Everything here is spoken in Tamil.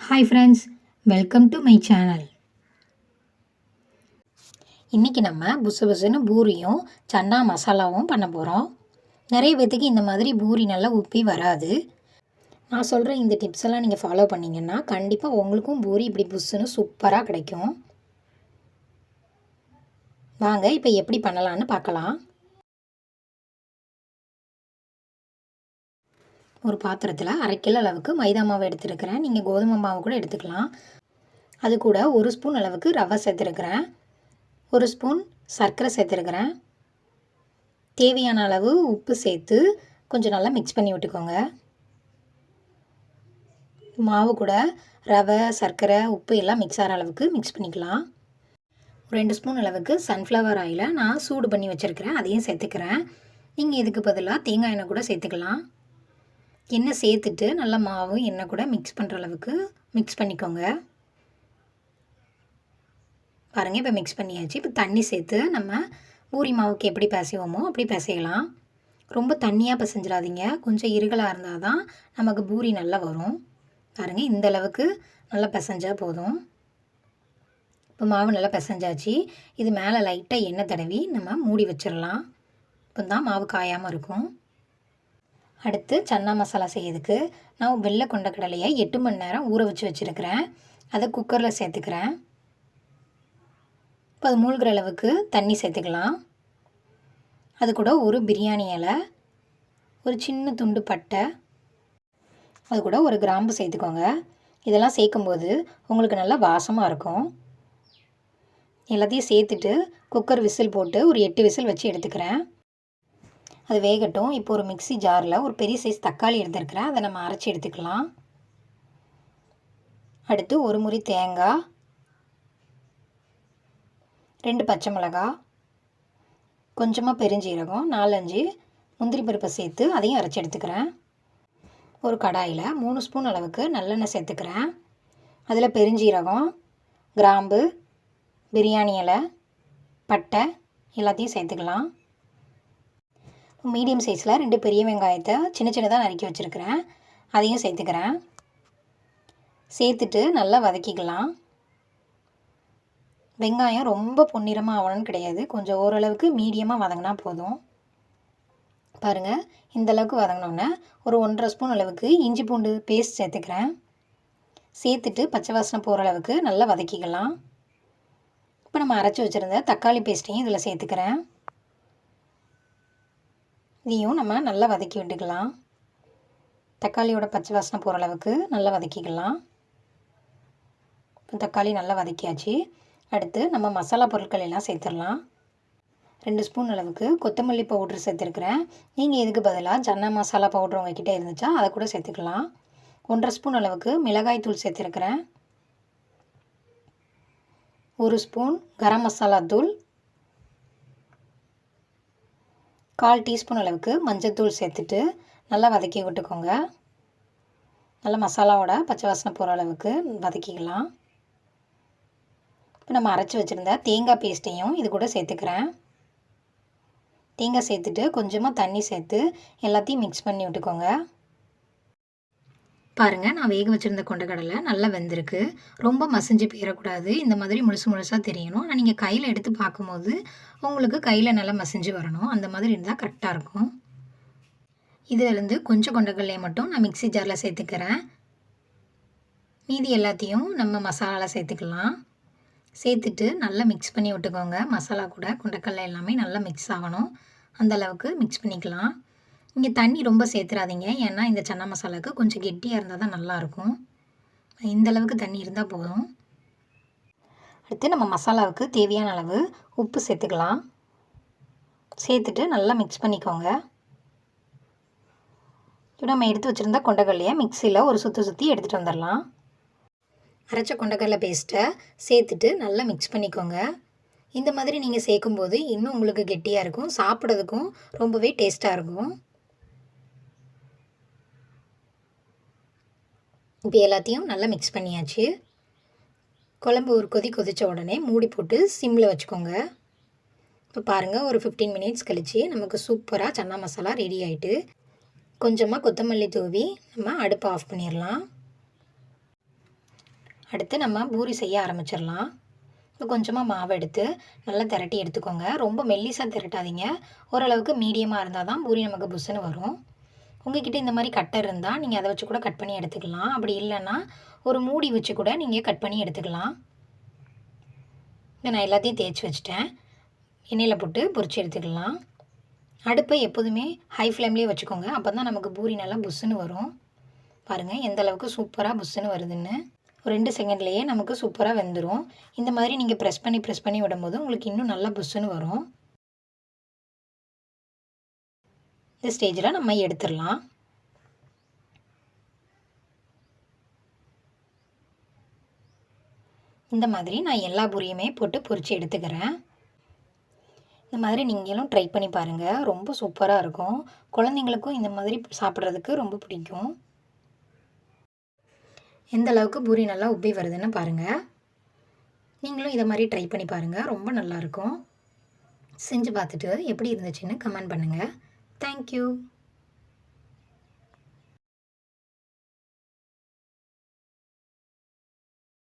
Hi friends welcome to my channel இன்றைக்கி நம்ம புசு புசுன்னு பூரியும் சன்னா மசாலாவும் பண்ண போகிறோம் நிறைய பேத்துக்கு இந்த மாதிரி பூரி நல்லா உப்பி வராது. நான் சொல்கிற இந்த டிப்ஸ் எல்லாம் நீங்கள் ஃபாலோ பண்ணிங்கன்னா கண்டிப்பாக உங்களுக்கும் பூரி இப்படி புஸ்ஸுன்னு சூப்பராக கிடைக்கும். வாங்க இப்போ எப்படி பண்ணலான்னு பார்க்கலாம். ஒரு பாத்திரத்தில் அரை கிலோ அளவுக்கு மைதா மாவு எடுத்துருக்கிறேன். நீங்கள் கோதுமை மாவு கூட எடுத்துக்கலாம். அது கூட ஒரு ஸ்பூன் அளவுக்கு ரவை சேர்த்துருக்கிறேன். ஒரு ஸ்பூன் சர்க்கரை சேர்த்துருக்கிறேன். தேவையான அளவு உப்பு சேர்த்து கொஞ்சம் நல்லா மிக்ஸ் பண்ணி விட்டுக்கோங்க. மாவு கூட ரவை சர்க்கரை உப்பு எல்லாம் மிக்ஸ் ஆகிற அளவுக்கு மிக்ஸ் பண்ணிக்கலாம். ரெண்டு ஸ்பூன் அளவுக்கு சன்ஃப்ளவர் ஆயிலை நான் சூடு பண்ணி வச்சுருக்கிறேன். அதையும் சேர்த்துக்கிறேன். நீங்கள் இதுக்கு பதிலாக தேங்காய் எண்ணெய் கூட சேர்த்துக்கலாம். எண்ணெய் சேர்த்துட்டு நல்லா மாவும் எண்ணெய் கூட மிக்ஸ் பண்ணுற அளவுக்கு மிக்ஸ் பண்ணிக்கோங்க. பாருங்கள் இப்போ மிக்ஸ் பண்ணியாச்சு. இப்போ தண்ணி சேர்த்து நம்ம பூரி மாவுக்கு எப்படி பிசைவோமோ அப்படி பிசையலாம். ரொம்ப தண்ணியாக பிசைஞ்சிடாதீங்க. கொஞ்சம் இருகலாக இருந்தால் தான் நமக்கு பூரி நல்லா வரும். பாருங்கள் இந்த அளவுக்கு நல்லா பிசைஞ்சால் போதும். இப்போ மாவு நல்லா பிசைஞ்சாச்சு. இது மேலே லைட்டாக எண்ணெய் தடவி நம்ம மூடி வச்சிடலாம். இப்போ தான் மாவு காயாமல் இருக்கும். அடுத்து சன்னா மசாலா செய்யறதுக்கு நான் வெள்ளை கொண்ட கடலையை எட்டு மணி நேரம் ஊற வச்சு வச்சுருக்கிறேன். அதை குக்கரில் சேர்த்துக்கிறேன். இப்போ அது மூழ்கிற அளவுக்கு தண்ணி சேர்த்துக்கலாம். அது கூட ஒரு பிரியாணி இலை ஒரு சின்ன துண்டு பட்டை அது கூட ஒரு கிராம்பு சேர்த்துக்கோங்க. இதெல்லாம் சேர்க்கும்போது உங்களுக்கு நல்லா வாசமாக இருக்கும். எல்லாத்தையும் சேர்த்துட்டு குக்கர் விசில் போட்டு ஒரு எட்டு விசில் வச்சு எடுத்துக்கிறேன். அது வேகட்டும். இப்போ ஒரு மிக்சி ஜாரில் ஒரு பெரிய சைஸ் தக்காளி எடுத்துருக்கிறேன். அதை நம்ம அரைச்சி எடுத்துக்கலாம். அடுத்து ஒரு முறி தேங்காய் ரெண்டு பச்சை மிளகா கொஞ்சமாக பெருஞ்சீரகம் நாலஞ்சு முந்திரி பருப்பை சேர்த்து அதையும் அரைச்சி எடுத்துக்கிறேன். ஒரு கடாயில் மூணு ஸ்பூன் அளவுக்கு நல்லெண்ணெய் சேர்த்துக்கிறேன். அதில் பெருஞ்சீரகம் கிராம்பு பிரியாணி இலை பட்டை எல்லாத்தையும் சேர்த்துக்கலாம். மீடியம் சைஸில் ரெண்டு பெரிய வெங்காயத்தை சின்ன சின்னதாக நறுக்கி வச்சுருக்கிறேன். அதையும் சேர்த்துக்கிறேன். சேர்த்துட்டு நல்லா வதக்கிக்கலாம். வெங்காயம் ரொம்ப பொன்னிறமாக ஆகணும்னு கிடையாது. கொஞ்சம் ஓரளவுக்கு மீடியமாக வதங்கினா போதும். பாருங்கள் இந்தளவுக்கு வதங்கினோன்னே ஒரு ஒன்றரை ஸ்பூன் அளவுக்கு இஞ்சி பூண்டு பேஸ்ட் சேர்த்துக்கிறேன். சேர்த்துட்டு பச்சை வாசனை போகிற அளவுக்கு நல்லா வதக்கிக்கலாம். இப்போ நம்ம அரைச்சி வச்சுருந்த தக்காளி பேஸ்ட்டையும் இதில் சேர்த்துக்கிறேன். இதையும் நம்ம நல்லா வதக்கி விட்டுக்கலாம். தக்காளியோட பச்சை வாசனை போகிற அளவுக்கு நல்லா வதக்கிக்கலாம். இப்போ தக்காளி நல்லா வதக்கியாச்சு. அடுத்து நம்ம மசாலா பொருட்கள் எல்லாம் சேர்த்துடலாம். ரெண்டு ஸ்பூன் அளவுக்கு கொத்தமல்லி பவுட்ரு சேர்த்துருக்குறேன். நீங்கள் இதுக்கு பதிலாக சன்னா மசாலா பவுட்ரு உங்ககிட்ட இருந்துச்சா அதை கூட சேர்த்துக்கலாம். ஒன்றரை ஸ்பூன் அளவுக்கு மிளகாய் தூள் சேர்த்துருக்குறேன். ஒரு ஸ்பூன் கரம் மசாலா தூள் கால் டீஸ்பூன் அளவுக்கு மஞ்சத்தூள் சேர்த்துட்டு நல்லா வதக்கி விட்டுக்கோங்க. நல்லா மசாலாவோட பச்சை வாசனை போகிற அளவுக்கு வதக்கிக்கலாம். இப்போ நம்ம அரைச்சி வச்சுருந்த தேங்காய் பேஸ்ட்டையும் இது கூட சேர்த்துக்கிறேன். தேங்காய் சேர்த்துட்டு கொஞ்சமாக தண்ணி சேர்த்து எல்லாத்தையும் மிக்ஸ் பண்ணி விட்டுக்கோங்க. பாருங்கள் நான் வேக வச்சுருந்த கொண்டக்கடலை நல்லா வெந்திருக்கு. ரொம்ப மசிஞ்சு போயிடக்கூடாது இந்த மாதிரி முழுசு முழுசாக தெரியணும். ஆனால் நீங்கள் கையில் எடுத்து பார்க்கும்போது உங்களுக்கு கையில் நல்லா மசிஞ்சு வரணும். அந்த மாதிரி இருந்தால் கரெக்டாக இருக்கும். இதிலிருந்து கொஞ்சம் கொண்டக்கடலையை மட்டும் நான் மிக்சி ஜாரில் சேர்த்துக்கிறேன். மீதி எல்லாத்தையும் நம்ம மசாலாவில் சேர்த்துக்கலாம். சேர்த்துட்டு நல்லா மிக்ஸ் பண்ணி விட்டுக்கோங்க. மசாலா கூட கொண்டக்கடலை எல்லாமே நல்லா மிக்ஸ் ஆகணும். அந்தளவுக்கு மிக்ஸ் பண்ணிக்கலாம். இங்கே தண்ணி ரொம்ப சேர்த்துறாதீங்க ஏன்னா இந்த சன்னா மசாலாவுக்கு கொஞ்சம் கெட்டியாக இருந்தால் தான் நல்லாயிருக்கும் இந்த அளவுக்கு தண்ணி இருந்தால் போதும். அடுத்து நம்ம மசாலாவுக்கு தேவையான அளவு உப்பு சேர்த்துக்கலாம் சேர்த்துட்டு நல்லா மிக்ஸ் பண்ணிக்கோங்க. இப்போ நம்ம எடுத்து வச்சுருந்தா கொண்டக்கடலையை மிக்சியில் ஒரு சுற்றி சுற்றி எடுத்துகிட்டு வந்துடலாம். அரைச்ச கொண்டக்கடலை பேஸ்ட்டை சேர்த்துட்டு நல்லா மிக்ஸ் பண்ணிக்கோங்க. இந்த மாதிரி நீங்கள் சேர்க்கும்போது இன்னும் உங்களுக்கு கெட்டியாக இருக்கும். சாப்பிட்றதுக்கும் ரொம்பவே டேஸ்ட்டாக இருக்கும். இப்போ எல்லாத்தையும் நல்லா மிக்ஸ் பண்ணியாச்சு. குழம்பு ஒரு கொதி கொதித்த உடனே மூடி போட்டு சிம்மில் வச்சுக்கோங்க. இப்போ பாருங்கள் ஒரு ஃபிஃப்டீன் மினிட்ஸ் கழித்து நமக்கு சூப்பராக சன்னா மசாலா ரெடி ஆகிட்டு கொஞ்சமாக கொத்தமல்லி தூவி நம்ம அடுப்பை ஆஃப் பண்ணிடலாம் அடுத்து நம்ம பூரி செய்ய ஆரம்பிச்சிடலாம் இப்போ கொஞ்சமாக மாவு எடுத்து நல்லா திரட்டி எடுத்துக்கோங்க. ரொம்ப மெல்லிசாக திரட்டாதீங்க. ஓரளவுக்கு மீடியமாக இருந்தால் தான் பூரி நமக்கு புஸ்ஸுன்னு வரும். உங்ககிட்ட இந்த மாதிரி கட்டர் இருந்தால் நீங்கள் அதை வச்சு கூட கட் பண்ணி எடுத்துக்கலாம். அப்படி இல்லைன்னா ஒரு மூடி வச்சு கூட நீங்கள் கட் பண்ணி எடுத்துக்கலாம். இதை நான் எல்லாத்தையும் தேய்ச்சி வச்சுட்டேன். எண்ணெயில் போட்டு பொறிச்சு எடுத்துக்கலாம். அடுப்பை எப்போதுமே ஹை ஃப்ளேம்லேயே வச்சுக்கோங்க. அப்போ தான் நமக்கு பூரி நல்லா புஸ்ஸுன்னு வரும். பாருங்கள் எந்த அளவுக்கு சூப்பராக புஸ்ஸுன்னு வருதுன்னு. ஒரு ரெண்டு செகண்ட்லேயே நமக்கு சூப்பராக வெந்துடும் இந்த மாதிரி நீங்கள் ப்ரெஸ் பண்ணி ப்ரெஸ் பண்ணி விடும்போது உங்களுக்கு இன்னும் நல்லா புஸ்ஸுன்னு வரும். இந்த ஸ்டேஜில் நம்ம எடுத்துடலாம். இந்த மாதிரி நான் எல்லா பூரியுமே போட்டு பொரித்து எடுத்துக்கிறேன். இந்த மாதிரி நீங்களும் ட்ரை பண்ணி பாருங்கள் ரொம்ப சூப்பராக இருக்கும். குழந்தைங்களுக்கும் இந்த மாதிரி சாப்பிட்றதுக்கு ரொம்ப பிடிக்கும். எந்த அளவுக்கு பூரி நல்லா உப்பி வருதுன்னு பாருங்கள் நீங்களும் இதை மாதிரி ட்ரை பண்ணி பாருங்கள் ரொம்ப நல்லாயிருக்கும் செஞ்சு பார்த்துட்டு எப்படி இருந்துச்சுன்னு கமெண்ட் பண்ணுங்கள் தேங்க்யூ